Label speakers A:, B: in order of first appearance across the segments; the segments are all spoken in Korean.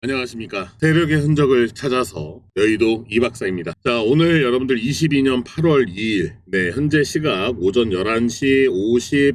A: 안녕하십니까. 세력의 흔적을 찾아서 여의도 이박사입니다. 자, 오늘 여러분들 22년 8월 2일, 네, 현재 시각 오전 11시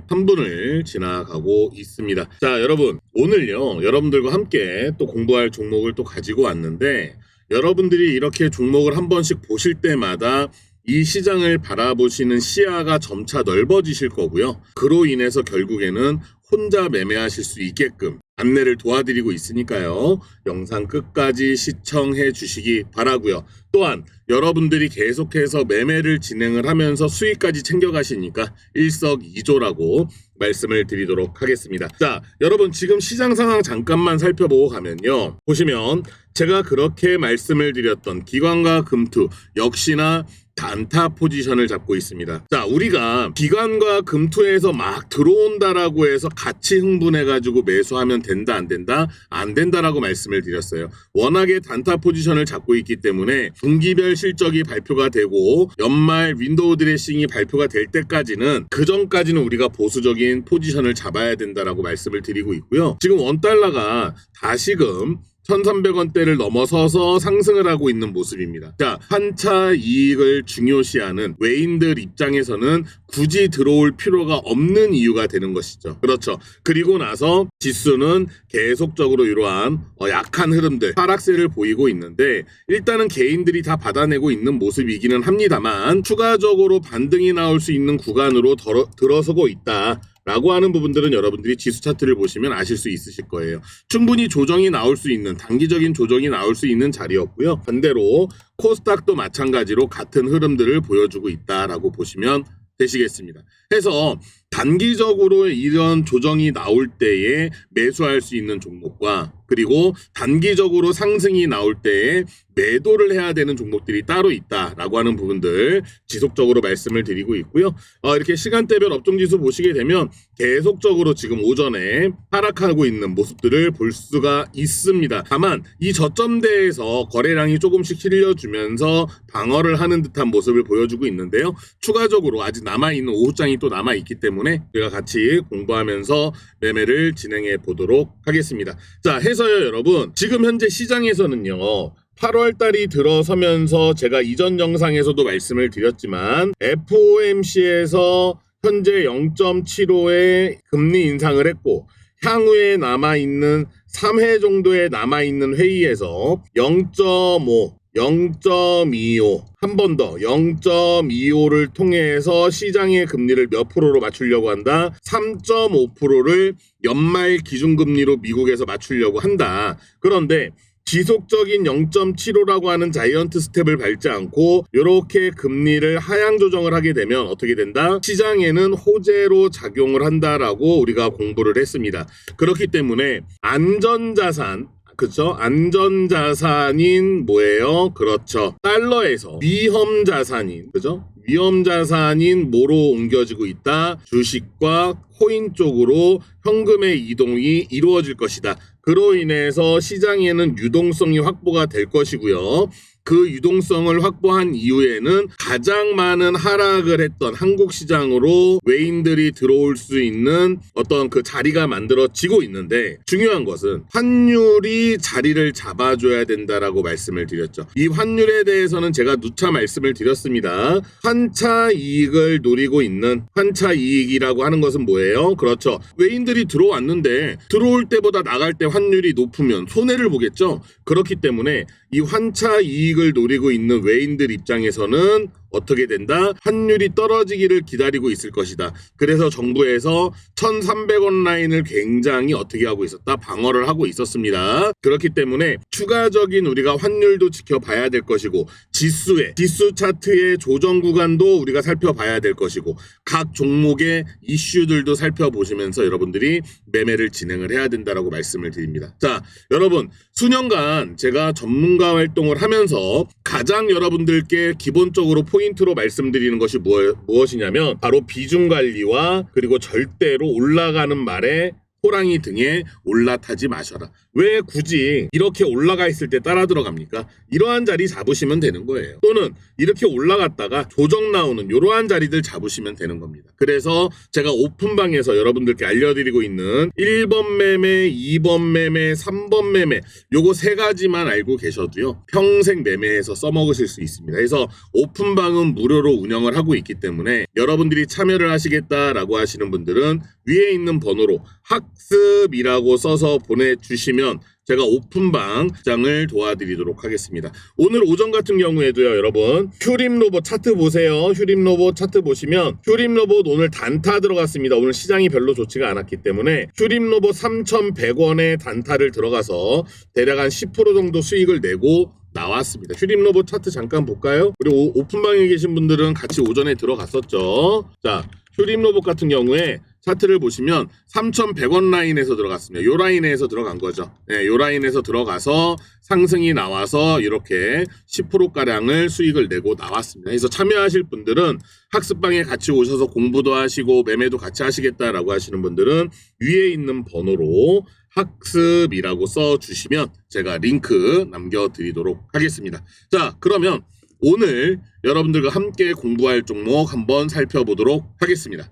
A: 53분을 지나가고 있습니다. 자, 여러분, 오늘요, 여러분들과 함께 또 공부할 종목을 또 가지고 왔는데, 여러분들이 이렇게 종목을 한 번씩 보실 때마다 이 시장을 바라보시는 시야가 점차 넓어지실 거고요. 그로 인해서 결국에는 혼자 매매하실 수 있게끔 안내를 도와드리고 있으니까요. 영상 끝까지 시청해 주시기 바라고요. 또한 여러분들이 계속해서 매매를 진행을 하면서 수익까지 챙겨가시니까 일석이조라고 말씀을 드리도록 하겠습니다. 자, 여러분 지금 시장 상황 잠깐만 살펴보고 가면요. 보시면 제가 그렇게 말씀을 드렸던 기관과 금투 역시나 단타 포지션을 잡고 있습니다. 자, 우리가 기관과 금투에서 막 들어온다라고 해서 같이 흥분해가지고 매수하면 된다, 안 된다? 안 된다라고 말씀을 드렸어요. 워낙에 단타 포지션을 잡고 있기 때문에 분기별 실적이 발표가 되고 연말 윈도우 드레싱이 발표가 될 때까지는 그 전까지는 우리가 보수적인 포지션을 잡아야 된다라고 말씀을 드리고 있고요. 지금 원달러가 다시금 1,300원대를 넘어서서 상승을 하고 있는 모습입니다. 자, 환차 이익을 중요시하는 외인들 입장에서는 굳이 들어올 필요가 없는 이유가 되는 것이죠. 그렇죠. 그리고 나서 지수는 계속적으로 이러한 어, 약한 흐름들, 하락세를 보이고 있는데 일단은 개인들이 다 받아내고 있는 모습이기는 합니다만 추가적으로 반등이 나올 수 있는 구간으로 들어서고 있다. 라고 하는 부분들은 여러분들이 지수 차트를 보시면 아실 수 있으실 거예요. 충분히 조정이 나올 수 있는 단기적인 조정이 나올 수 있는 자리였고요. 반대로 코스닥도 마찬가지로 같은 흐름들을 보여주고 있다라고 보시면 되시겠습니다. 해서 단기적으로 이런 조정이 나올 때에 매수할 수 있는 종목과 그리고 단기적으로 상승이 나올 때에 매도를 해야 되는 종목들이 따로 있다라고 하는 부분들 지속적으로 말씀을 드리고 있고요. 어, 이렇게 시간대별 업종지수 보시게 되면 계속적으로 지금 오전에 하락하고 있는 모습들을 볼 수가 있습니다. 다만 이 저점대에서 거래량이 조금씩 실려주면서 방어를 하는 듯한 모습을 보여주고 있는데요. 추가적으로 아직 남아있는 오후장이 또 남아있기 때문에 우리가 같이 공부하면서 매매를 진행해 보도록 하겠습니다. 자, 해서요, 여러분. 지금 현재 시장에서는요. 8월 달이 들어서면서 제가 이전 영상에서도 말씀을 드렸지만 FOMC에서 현재 0.75의 금리 인상을 했고 향후에 남아있는 3회 정도에 남아있는 회의에서 0.5 0.25 한 번 더 0.25를 통해서 시장의 금리를 몇 프로로 맞추려고 한다. 3.5%를 연말 기준금리로 미국에서 맞추려고 한다. 그런데 지속적인 0.75라고 하는 자이언트 스텝을 밟지 않고 이렇게 금리를 하향 조정을 하게 되면 어떻게 된다? 시장에는 호재로 작용을 한다라고 우리가 공부를 했습니다. 그렇기 때문에 안전자산 그쵸? 안전 자산인 뭐예요? 그렇죠. 달러에서 위험 자산인, 그죠? 위험 자산인 뭐로 옮겨지고 있다? 주식과 코인 쪽으로 현금의 이동이 이루어질 것이다. 그로 인해서 시장에는 유동성이 확보가 될 것이고요. 그 유동성을 확보한 이후에는 가장 많은 하락을 했던 한국 시장으로 외인들이 들어올 수 있는 어떤 그 자리가 만들어지고 있는데 중요한 것은 환율이 자리를 잡아줘야 된다라고 말씀을 드렸죠. 이 환율에 대해서는 제가 누차 말씀을 드렸습니다. 환차 이익을 노리고 있는 환차 이익이라고 하는 것은 뭐예요? 그렇죠. 외인들이 들어왔는데 들어올 때보다 나갈 때 환율이 높으면 손해를 보겠죠. 그렇기 때문에 이 환차 이익을 노리고 있는 외인들 입장에서는 어떻게 된다? 환율이 떨어지기를 기다리고 있을 것이다. 그래서 정부에서 1,300원 라인을 굉장히 어떻게 하고 있었다? 방어를 하고 있었습니다. 그렇기 때문에 추가적인 우리가 환율도 지켜봐야 될 것이고 지수의 지수 차트의 조정 구간도 우리가 살펴봐야 될 것이고 각 종목의 이슈들도 살펴보시면서 여러분들이 매매를 진행을 해야 된다라고 말씀을 드립니다. 자, 여러분 수년간 제가 전문가 활동을 하면서 가장 여러분들께 기본적으로 포인트 로 말씀드리는 것이 무엇, 무엇이냐면 바로 비중 관리와 그리고 절대로 올라가는 말에 호랑이 등에 올라타지 마셔라. 왜 굳이 이렇게 올라가 있을 때 따라 들어갑니까? 이러한 자리 잡으시면 되는 거예요. 또는 이렇게 올라갔다가 조정 나오는 이러한 자리들 잡으시면 되는 겁니다. 그래서 제가 오픈방에서 여러분들께 알려드리고 있는 1번 매매, 2번 매매, 3번 매매 요거 세 가지만 알고 계셔도요. 평생 매매해서 써먹으실 수 있습니다. 그래서 오픈방은 무료로 운영을 하고 있기 때문에 여러분들이 참여를 하시겠다라고 하시는 분들은 위에 있는 번호로 학습이라고 써서 보내주시면 제가 오픈방 장을 도와드리도록 하겠습니다. 오늘 오전 같은 경우에도요, 여러분 휴림 로봇 차트 보세요. 휴림 로봇 차트 보시면 휴림 로봇 오늘 단타 들어갔습니다. 오늘 시장이 별로 좋지가 않았기 때문에 휴림 로봇 3,100원에 단타를 들어가서 대략 한 10% 정도 수익을 내고 나왔습니다. 휴림 로봇 차트 잠깐 볼까요? 그리고 오- 오픈방에 계신 분들은 같이 오전에 들어갔었죠. 자, 휴림 로봇 같은 경우에 차트를 보시면 3,100원 라인에서 들어갔습니다. 요 라인에서 들어간 거죠. 네, 요 라인에서 들어가서 상승이 나와서 이렇게 10%가량을 수익을 내고 나왔습니다. 그래서 참여하실 분들은 학습방에 같이 오셔서 공부도 하시고 매매도 같이 하시겠다라고 하시는 분들은 위에 있는 번호로 학습이라고 써주시면 제가 링크 남겨드리도록 하겠습니다. 자, 그러면 오늘 여러분들과 함께 공부할 종목 한번 살펴보도록 하겠습니다.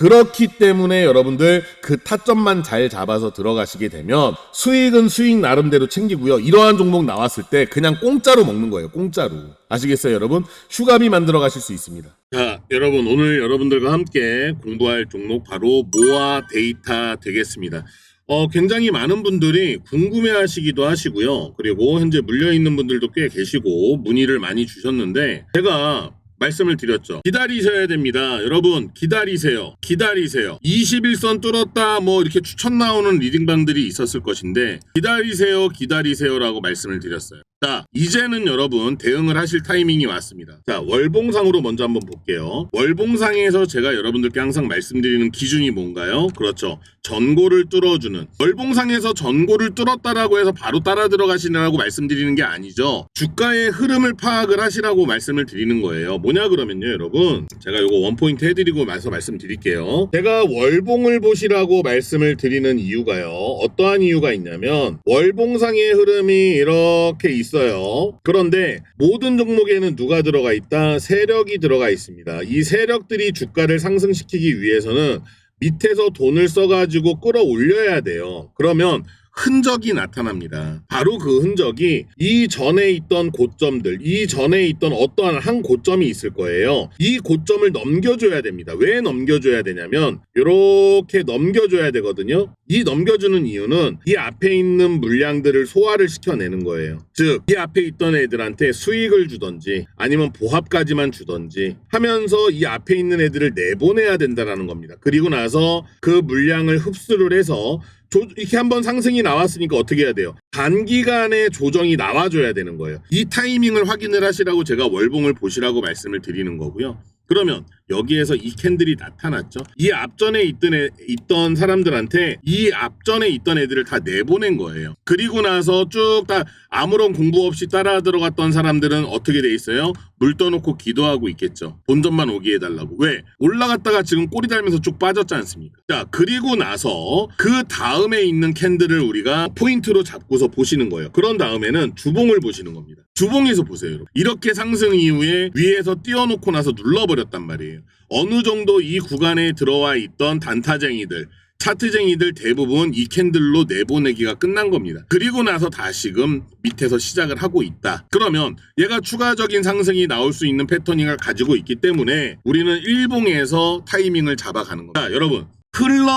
A: 그렇기 때문에 여러분들 그 타점만 잘 잡아서 들어가시게 되면 수익은 수익 나름대로 챙기고요. 이러한 종목 나왔을 때 그냥 공짜로 먹는 거예요. 공짜로. 아시겠어요, 여러분? 휴가비 만들어 가실 수 있습니다. 자, 여러분 오늘 여러분들과 함께 공부할 종목 바로 모아 데이터 되겠습니다. 어, 굉장히 많은 분들이 궁금해 하시기도 하시고요. 그리고 현재 물려있는 분들도 꽤 계시고 문의를 많이 주셨는데 제가 말씀을 드렸죠. 기다리셔야 됩니다. 여러분, 기다리세요. 기다리세요. 21선 뚫었다, 뭐, 이렇게 추천 나오는 리딩방들이 있었을 것인데, 기다리세요, 기다리세요라고 말씀을 드렸어요. 자, 이제는 여러분, 대응을 하실 타이밍이 왔습니다. 자, 월봉상으로 먼저 한번 볼게요. 월봉상에서 제가 여러분들께 항상 말씀드리는 기준이 뭔가요? 그렇죠. 전고를 뚫어주는. 월봉상에서 전고를 뚫었다라고 해서 바로 따라 들어가시라고 말씀드리는 게 아니죠. 주가의 흐름을 파악을 하시라고 말씀을 드리는 거예요. 뭐냐 그러면요, 여러분. 제가 요거 원포인트 해드리고 나서 말씀드릴게요. 제가 월봉을 보시라고 말씀을 드리는 이유가요. 어떠한 이유가 있냐면, 월봉상의 흐름이 이렇게 있 어요. 그런데 모든 종목에는 누가 들어가 있다? 세력이 들어가 있습니다. 이 세력들이 주가를 상승시키기 위해서는 밑에서 돈을 써가지고 끌어올려야 돼요. 그러면 흔적이 나타납니다. 바로 그 흔적이 이 전에 있던 고점들, 이 전에 있던 어떠한 한 고점이 있을 거예요. 이 고점을 넘겨줘야 됩니다. 왜 넘겨줘야 되냐면 이렇게 넘겨줘야 되거든요. 이 넘겨주는 이유는 이 앞에 있는 물량들을 소화를 시켜내는 거예요. 즉, 이 앞에 있던 애들한테 수익을 주던지 아니면 보합까지만 주던지 하면서 이 앞에 있는 애들을 내보내야 된다라는 겁니다. 그리고 나서 그 물량을 흡수를 해서 조- 이렇게 한번 상승이 나왔으니까 어떻게 해야 돼요? 단기간에 조정이 나와줘야 되는 거예요. 이 타이밍을 확인을 하시라고 제가 월봉을 보시라고 말씀을 드리는 거고요. 그러면 여기에서 이 캔들이 나타났죠. 이 앞전에 있던, 애, 있던 사람들한테 이 앞전에 있던 애들을 다 내보낸 거예요. 그리고 나서 쭉 다 아무런 공부 없이 따라 들어갔던 사람들은 어떻게 돼 있어요? 물 떠놓고 기도하고 있겠죠. 본전만 오게 해달라고. 왜? 올라갔다가 지금 꼬리 달면서 쭉 빠졌지 않습니까? 자, 그리고 나서 그 다음에 있는 캔들을 우리가 포인트로 잡고서 보시는 거예요. 그런 다음에는 주봉을 보시는 겁니다. 주봉에서 보세요. 이렇게 상승 이후에 위에서 띄워놓고 나서 눌러버렸단 말이에요. 어느 정도 이 구간에 들어와 있던 단타쟁이들, 차트쟁이들 대부분 이 캔들로 내보내기가 끝난 겁니다. 그리고 나서 다시금 밑에서 시작을 하고 있다. 그러면 얘가 추가적인 상승이 나올 수 있는 패터닝을 가지고 있기 때문에 우리는 일봉에서 타이밍을 잡아가는 겁니다. 자, 여러분.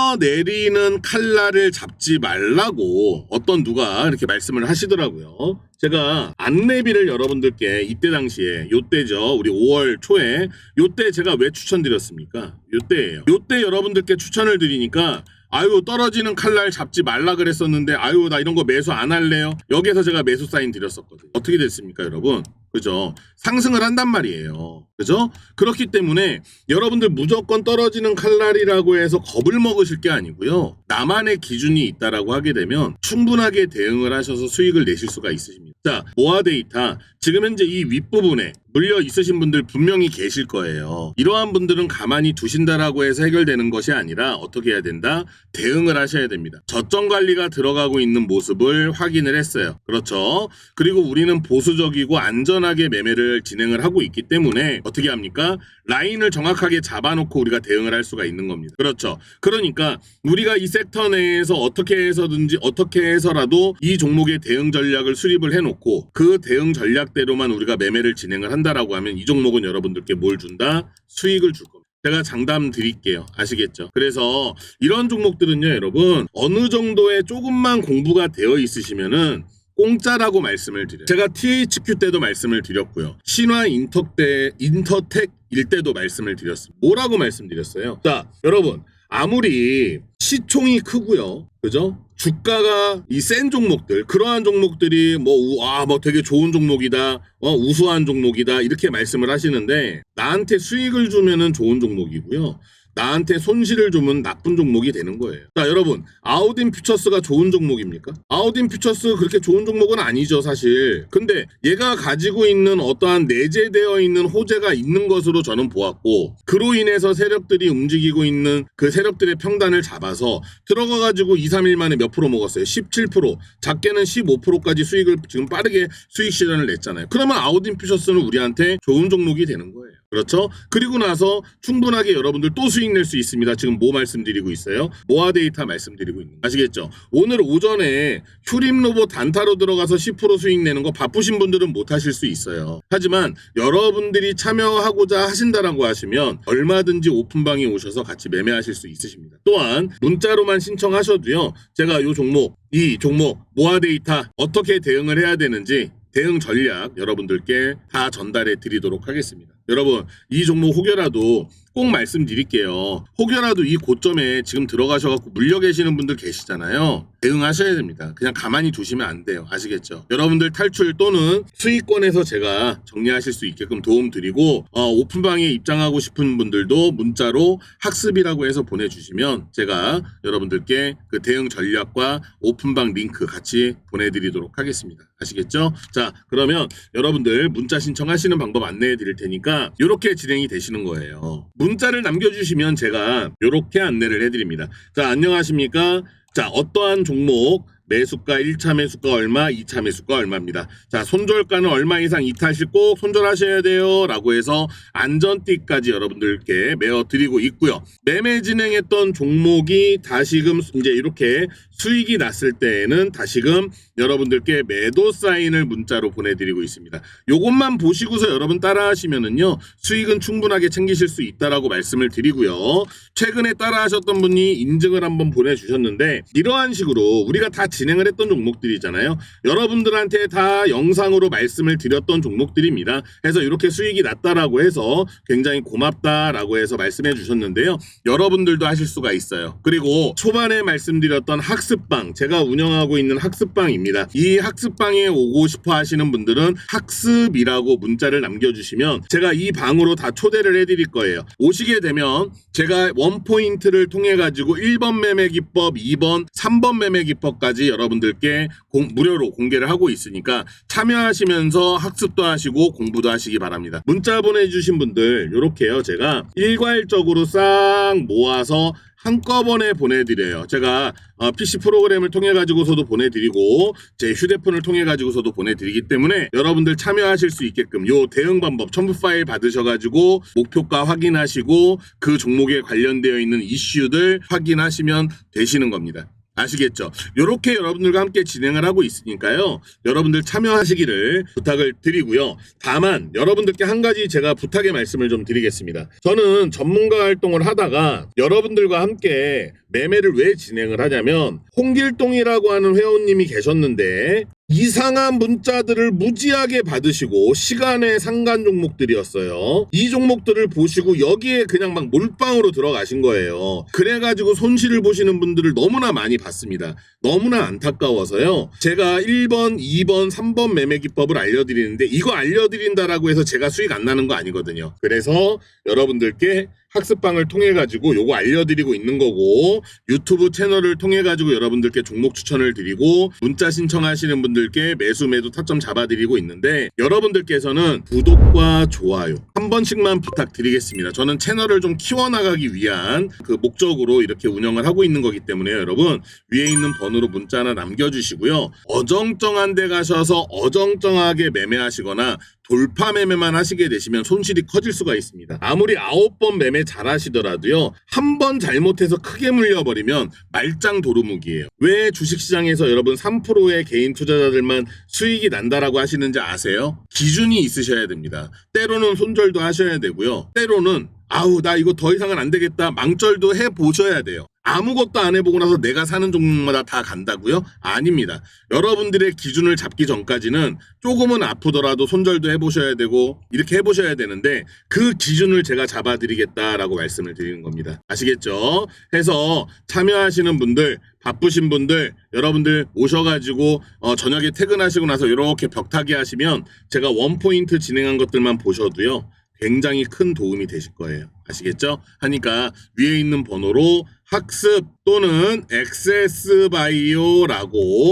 A: 흘러내리는 칼날을 잡지 말라고 어떤 누가 이렇게 말씀을 하시더라고요. 제가 안내비를 여러분들께 이때 당시에 요때죠. 우리 5월 초에 요때 제가 왜 추천드렸습니까? 요때예요. 요때 여러분들께 추천을 드리니까 아유 떨어지는 칼날 잡지 말라 그랬었는데 아유 나 이런 거 매수 안 할래요. 여기에서 제가 매수 사인 드렸었거든요. 어떻게 됐습니까, 여러분? 그죠? 상승을 한단 말이에요. 그죠? 그렇기 때문에 여러분들 무조건 떨어지는 칼날이라고 해서 겁을 먹으실 게 아니고요. 나만의 기준이 있다라고 하게 되면 충분하게 대응을 하셔서 수익을 내실 수가 있으십니다. 자, 모아 데이터 지금 현재 이 윗부분에 물려 있으신 분들 분명히 계실 거예요. 이러한 분들은 가만히 두신다라고 해서 해결되는 것이 아니라 어떻게 해야 된다? 대응을 하셔야 됩니다. 저점 관리가 들어가고 있는 모습을 확인을 했어요. 그렇죠. 그리고 우리는 보수적이고 안전하게 매매를 진행을 하고 있기 때문에 어떻게 합니까? 라인을 정확하게 잡아놓고 우리가 대응을 할 수가 있는 겁니다. 그렇죠. 그러니까 우리가 이 섹터 내에서 어떻게 해서든지 어떻게 해서라도 이 종목의 대응 전략을 수립을 해놓고 그 대응 전략대로만 우리가 매매를 진행을 한다 라고 하면 이 종목은 여러분들께 뭘 준다? 수익을 줄 겁니다. 제가 장담 드릴게요. 아시겠죠? 그래서 이런 종목들은요, 여러분, 어느 정도의 조금만 공부가 되어 있으시면은 공짜라고 말씀을 드려요. 제가 THQ 때도 말씀을 드렸고요. 신화 인터 때, 인터텍 일 때도 말씀을 드렸습니다. 뭐라고 말씀드렸어요? 자, 여러분, 아무리 시총이 크고요. 그죠? 주가가 이 센 종목들, 그러한 종목들이 뭐, 우, 아, 뭐 되게 좋은 종목이다, 어, 우수한 종목이다, 이렇게 말씀을 하시는데, 나한테 수익을 주면은 좋은 종목이고요. 나한테 손실을 주면 나쁜 종목이 되는 거예요. 자, 여러분, 아우딘 퓨처스가 좋은 종목입니까? 아우딘 퓨처스 그렇게 좋은 종목은 아니죠, 사실. 근데 얘가 가지고 있는 어떠한 내재되어 있는 호재가 있는 것으로 저는 보았고, 그로 인해서 세력들이 움직이고 있는 그 세력들의 평단을 잡아서 들어가가지고 2, 3일 만에 몇 프로 먹었어요? 17%. 작게는 15%까지 수익을 지금 빠르게 수익 실현을 냈잖아요. 그러면 아우딘 퓨처스는 우리한테 좋은 종목이 되는 거예요. 그렇죠? 그리고 나서 충분하게 여러분들 또 수익 낼 수 있습니다. 지금 뭐 말씀드리고 있어요? 모아 데이터 말씀드리고 있는 거 아시겠죠? 오늘 오전에 휴림 로봇 단타로 들어가서 10% 수익 내는 거 바쁘신 분들은 못 하실 수 있어요. 하지만 여러분들이 참여하고자 하신다라고 하시면 얼마든지 오픈방에 오셔서 같이 매매하실 수 있으십니다. 또한 문자로만 신청하셔도요. 제가 요 종목, 이 종목 모아 데이터 어떻게 대응을 해야 되는지 대응 전략 여러분들께 다 전달해 드리도록 하겠습니다. 여러분, 이 종목 혹여라도 꼭 말씀드릴게요. 혹여라도 이 고점에 지금 들어가셔갖고 물려 계시는 분들 계시잖아요. 대응하셔야 됩니다. 그냥 가만히 두시면 안 돼요. 아시겠죠? 여러분들 탈출 또는 수익권에서 제가 정리하실 수 있게끔 도움 드리고, 어, 오픈방에 입장하고 싶은 분들도 문자로 학습이라고 해서 보내주시면 제가 여러분들께 그 대응 전략과 오픈방 링크 같이 보내드리도록 하겠습니다. 아시겠죠? 자, 그러면 여러분들 문자 신청하시는 방법 안내해 드릴 테니까 이렇게 진행이 되시는 거예요. 문자를 남겨주시면 제가 이렇게 안내를 해드립니다. 자, 안녕하십니까? 자, 어떠한 종목 매수가 1차 매수가 얼마, 2차 매수가 얼마입니다. 자, 손절가는 얼마 이상 이탈시 꼭 손절하셔야 돼요. 라고 해서 안전띠까지 여러분들께 메어 드리고 있고요. 매매 진행했던 종목이 다시금 이제 이렇게 수익이 났을 때에는 다시금 여러분들께 매도 사인을 문자로 보내드리고 있습니다. 요것만 보시고서 여러분 따라하시면은요 수익은 충분하게 챙기실 수 있다라고 말씀을 드리고요. 최근에 따라하셨던 분이 인증을 한번 보내주셨는데 이러한 식으로 우리가 다 진행을 했던 종목들이잖아요. 여러분들한테 다 영상으로 말씀을 드렸던 종목들입니다. 해서 이렇게 수익이 났다라고 해서 굉장히 고맙다라고 해서 말씀해 주셨는데요. 여러분들도 하실 수가 있어요. 그리고 초반에 말씀드렸던 학 습방 제가 운영하고 있는 학습방입니다. 이 학습방에 오고 싶어 하시는 분들은 학습이라고 문자를 남겨주시면 제가 이 방으로 다 초대를 해드릴 거예요. 오시게 되면 제가 원포인트를 통해 가지고 1번 매매 기법, 2번, 3번 매매 기법까지 여러분들께 공- 무료로 공개를 하고 있으니까 참여하시면서 학습도 하시고 공부도 하시기 바랍니다. 문자 보내주신 분들 이렇게요. 제가 일괄적으로 싹 모아서 한꺼번에 보내드려요. 제가 어, PC 프로그램을 통해 가지고서도 보내드리고 제 휴대폰을 통해 가지고서도 보내드리기 때문에 여러분들 참여하실 수 있게끔 요 대응 방법 첨부 파일 받으셔가지고 목표가 확인하시고 그 종목에 관련되어 있는 이슈들 확인하시면 되시는 겁니다. 아시겠죠? 이렇게 여러분들과 함께 진행을 하고 있으니까요. 여러분들 참여하시기를 부탁을 드리고요. 다만 여러분들께 한 가지 제가 부탁의 말씀을 좀 드리겠습니다. 저는 전문가 활동을 하다가 여러분들과 함께 매매를 왜 진행을 하냐면 홍길동이라고 하는 회원님이 계셨는데 이상한 문자들을 무지하게 받으시고 시간의 상간 종목들이었어요. 이 종목들을 보시고 여기에 그냥 막 몰빵으로 들어가신 거예요. 그래가지고 손실을 보시는 분들을 너무나 많이 봤습니다. 너무나 안타까워서요. 제가 1번, 2번, 3번 매매 기법을 알려드리는데 이거 알려드린다라고 해서 제가 수익 안 나는 거 아니거든요. 그래서 여러분들께 학습방을 통해 가지고 요거 알려드리고 있는 거고 유튜브 채널을 통해 가지고 여러분들께 종목 추천을 드리고 문자 신청하시는 분들께 매수 매도 타점 잡아드리고 있는데 여러분들께서는 구독과 좋아요 한 번씩만 부탁드리겠습니다. 저는 채널을 좀 키워나가기 위한 그 목적으로 이렇게 운영을 하고 있는 거기 때문에 여러분 위에 있는 번호로 문자 하나 남겨주시고요. 어정쩡한 데 가셔서 어정쩡하게 매매하시거나 돌파 매매만 하시게 되시면 손실이 커질 수가 있습니다. 아무리 아홉 번 매매 잘 하시더라도요. 한 번 잘못해서 크게 물려버리면 말짱 도루묵이에요. 왜 주식시장에서 여러분 3%의 개인 투자자들만 수익이 난다라고 하시는지 아세요? 기준이 있으셔야 됩니다. 때로는 손절도 하셔야 되고요. 때로는 아우 나 이거 더 이상은 안 되겠다 망절도 해 보셔야 돼요. 아무것도 안 해보고 나서 내가 사는 종목마다 다 간다고요? 아닙니다. 여러분들의 기준을 잡기 전까지는 조금은 아프더라도 손절도 해보셔야 되고 이렇게 해보셔야 되는데 그 기준을 제가 잡아드리겠다라고 말씀을 드리는 겁니다. 아시겠죠? 해서 참여하시는 분들 바쁘신 분들 여러분들 오셔가지고 어, 저녁에 퇴근하시고 나서 이렇게 벽타기 하시면 제가 원포인트 진행한 것들만 보셔도요. 굉장히 큰 도움이 되실 거예요. 아시겠죠? 하니까 위에 있는 번호로 학습 또는 XS바이오라고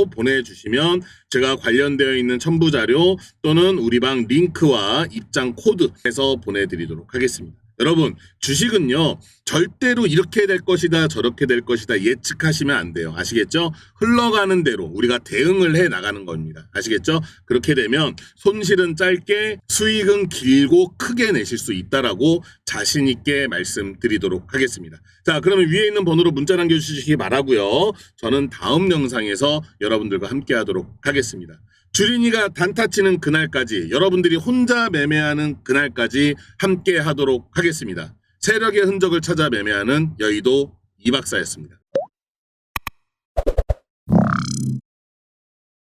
A: 보내주시면 제가 관련되어 있는 첨부 자료 또는 우리 방 링크와 입장 코드 해서 보내드리도록 하겠습니다. 여러분 주식은요 절대로 이렇게 될 것이다 저렇게 될 것이다 예측하시면 안 돼요. 아시겠죠? 흘러가는 대로 우리가 대응을 해 나가는 겁니다. 아시겠죠? 그렇게 되면 손실은 짧게 수익은 길고 크게 내실 수 있다라고 자신 있게 말씀드리도록 하겠습니다. 자 그러면 위에 있는 번호로 문자 남겨주시기 바라고요. 저는 다음 영상에서 여러분들과 함께 하도록 하겠습니다 주린이가 단타 치는 그날까지 여러분들이 혼자 매매하는 그날까지 함께 하도록 하겠습니다. 세력의 흔적을 찾아 매매하는 여의도 이박사였습니다.